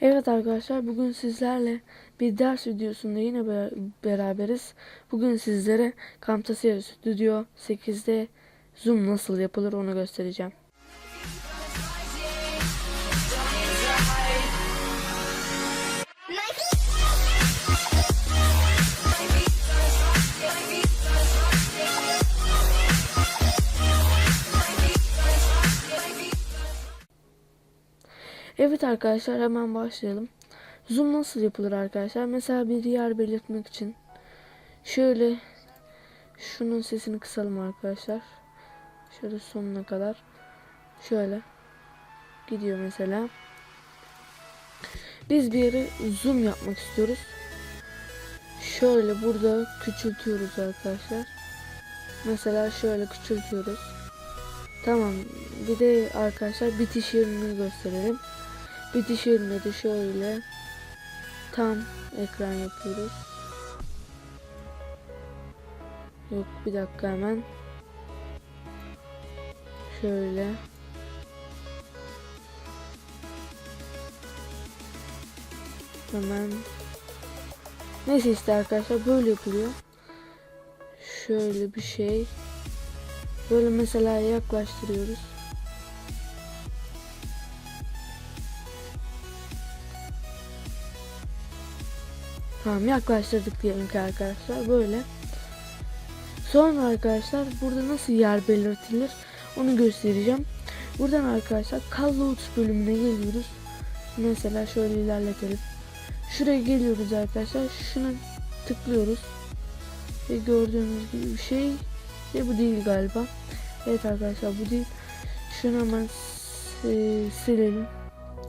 Evet arkadaşlar bugün sizlerle bir ders videosunda yine be- beraberiz. Bugün sizlere Camtasia Studio 8'de zoom nasıl yapılır onu göstereceğim. Evet arkadaşlar hemen başlayalım. Zoom nasıl yapılır arkadaşlar? Mesela bir yer belirtmek için şöyle şunun sesini kısalım arkadaşlar. Şöyle sonuna kadar. Şöyle gidiyor mesela. Biz bir yere zoom yapmak istiyoruz. Şöyle burada küçültüyoruz arkadaşlar. Mesela şöyle küçültüyoruz. Tamam. Bir de arkadaşlar bitiş yerini gösterelim. Yerine de şöyle tam ekran yapıyoruz. Yok bir dakika hemen. Şöyle. Hemen. Neyse işte arkadaşlar böyle yapılıyor. Şöyle bir şey. Böyle mesela yaklaştırıyoruz. Tamam yaklaştırdık diyelim ki arkadaşlar böyle. Sonra arkadaşlar burada nasıl yer belirtilir onu göstereceğim. Buradan arkadaşlar Callouts bölümüne geliyoruz. Mesela şöyle ilerletelim. Şuraya geliyoruz arkadaşlar. Şuna tıklıyoruz. Ve gördüğünüz gibi bir şey. Ve bu değil galiba. Evet arkadaşlar bu değil. Şunu hemen e, silelim.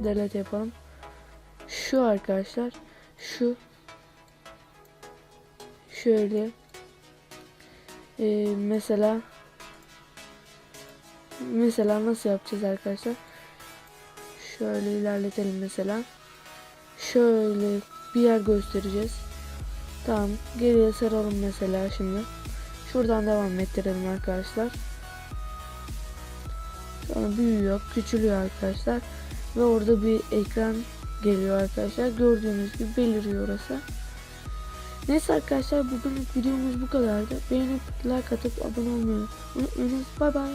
Delete yapalım. Şu arkadaşlar. Şu şöyle e, mesela mesela nasıl yapacağız arkadaşlar? Şöyle ilerletelim mesela. Şöyle bir yer göstereceğiz. Tamam geriye saralım mesela şimdi. Şuradan devam ettirelim arkadaşlar. Sonra büyüyor küçülüyor arkadaşlar. Ve orada bir ekran geliyor arkadaşlar. Gördüğünüz gibi beliriyor orası Neyse arkadaşlar bugünlük videomuz bu kadardı. Beğenip like atıp abone olmayı unutmayınız. Bay bay.